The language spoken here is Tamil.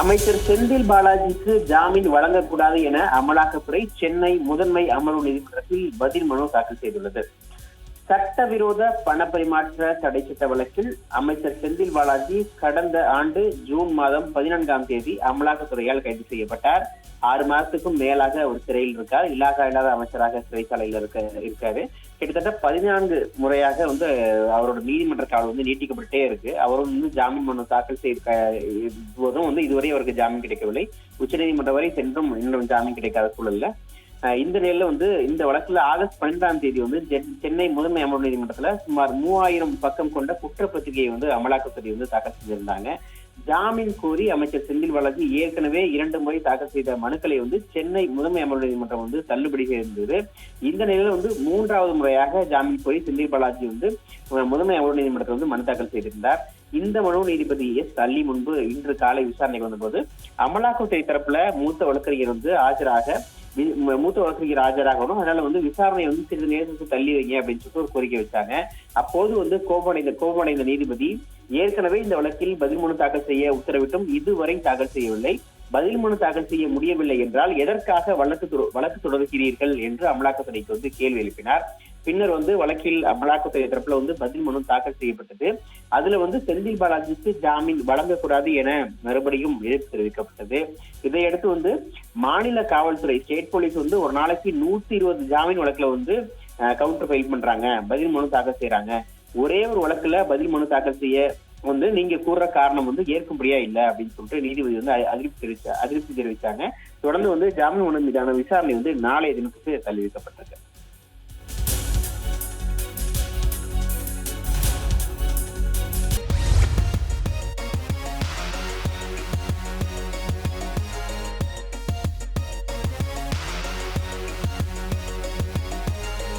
அமைச்சர் செந்தில் பாலாஜிக்கு ஜாமீன் வழங்கக்கூடாது என அமலாக்கத்துறை சென்னை முதன்மை அமர்வு நீதிமன்றத்தில் பதில் மனு தாக்கல் செய்துள்ளது. சட்டவிரோத பணப்பரிமாற்ற தடை சட்ட வழக்கில் அமைச்சர் செந்தில் பாலாஜி கடந்த ஆண்டு ஜூன் மாதம் பதினான்காம் தேதி அமலாக்கத்துறையால் கைது செய்யப்பட்டார். ஆறு மாதத்துக்கும் மேலாக அவர் சிறையில் இருக்கார். இலாகா இல்லாத அமைச்சராக சிறைச்சாலையில் இருக்க இருக்காரு. கிட்டத்தட்ட பதினான்கு முறையாக வந்து அவரோட நீதிமன்ற காலம் வந்து நீட்டிக்கப்பட்டே இருக்கு. அவரும் வந்து ஜாமீன் மனு தாக்கல் செய்த போதும் வந்து இதுவரை அவருக்கு ஜாமீன் கிடைக்கவில்லை. உச்சநீதிமன்றம் வரை சென்றும் இன்னும் ஜாமீன் கிடைக்காத சூழல்ல. இந்த நிலையில வந்து இந்த வழக்குல ஆகஸ்ட் பன்னெண்டாம் தேதி வந்து சென்- சென்னை முதன்மை அமர்வு நீதிமன்றத்துல சுமார் மூவாயிரம் பக்கம் கொண்ட குற்றப்பத்திரிகையை வந்து அமலாக்கத்துறை வந்து தாக்கல் செஞ்சிருந்தாங்க. ஜாமீன் கோரி அமைச்சர் செந்தில் பாலாஜி ஏற்கனவே இரண்டு முறை தாக்கல் செய்த மனுக்களை வந்து சென்னை முதன்மை அமர்வு நீதிமன்றம் வந்து தள்ளுபடி செய்திருந்தது. இந்த நிலையில வந்து மூன்றாவது முறையாக ஜாமீன் கோரி செந்தில் பாலாஜி வந்து முதன்மை அமர்வு நீதிமன்றத்தில் வந்து மனு தாக்கல் செய்திருந்தார். இந்த மனு நீதிபதி எஸ் தள்ளி முன்பு இன்று காலை விசாரணைக்கு வந்தபோது அமலாக்கத்துறை தரப்புல மூத்த வழக்கறிஞர் வந்து ஆஜராக மூத்த வழக்கறிஞர் ஆஜராகணும் அதனால வந்து விசாரணை வந்து சிறிது நேரத்துக்கு தள்ளி வைங்க அப்படின்னு சொல்லிட்டு ஒரு கோரிக்கை வச்சாங்க. அப்போது வந்து கோபமடைந்த கோபமடைந்த நீதிபதி ஏற்கனவே இந்த வழக்கில் பதில் மனு தாக்கல் செய்ய உத்தரவிட்டும். இதுவரை தாக்கல் செய்யவில்லை. பதில் மனு தாக்கல் செய்ய முடியவில்லை என்றால் எதற்காக வழக்கு வழக்கு தொடர்கிறீர்கள் என்று அமலாக்கத்துறைக்கு வந்து கேள்வி எழுப்பினார். பின்னர் வந்து வழக்கில் அமலாக்கத்துறை தரப்புல வந்து பதில் மனு தாக்கல் செய்யப்பட்டது. அதுல வந்து செந்தில் பாலாஜிக்கு ஜாமீன் வழங்கக்கூடாது என மறுபடியும் எதிர்ப்பு தெரிவிக்கப்பட்டது. இதையடுத்து வந்து மாநில காவல்துறை ஸ்டேட் போலீஸ் வந்து ஒரு நாளைக்கு நூத்தி இருபது ஜாமீன் வழக்குல வந்து கவுண்டர் ஃபைல் பண்றாங்க. பதில் மனு தாக்கல் செய்யறாங்க. ஒரே ஒரு வழக்குல பதில் மனு தாக்கல் செய்ய வந்து நீங்க கூற காரணம் வந்து ஏற்கும்படியா இல்ல அப்படின்னு சொல்லிட்டு நீதிபதி வந்து அதிருப்தி தெரிவிச்சா அதிருப்தி தெரிவிச்சாங்க. தொடர்ந்து வந்து ஜாமீன் மனு மீதான விசாரணை வந்து நாளைய தினத்துக்கு தள்ளி வைக்கப்பட்டிருக்கு.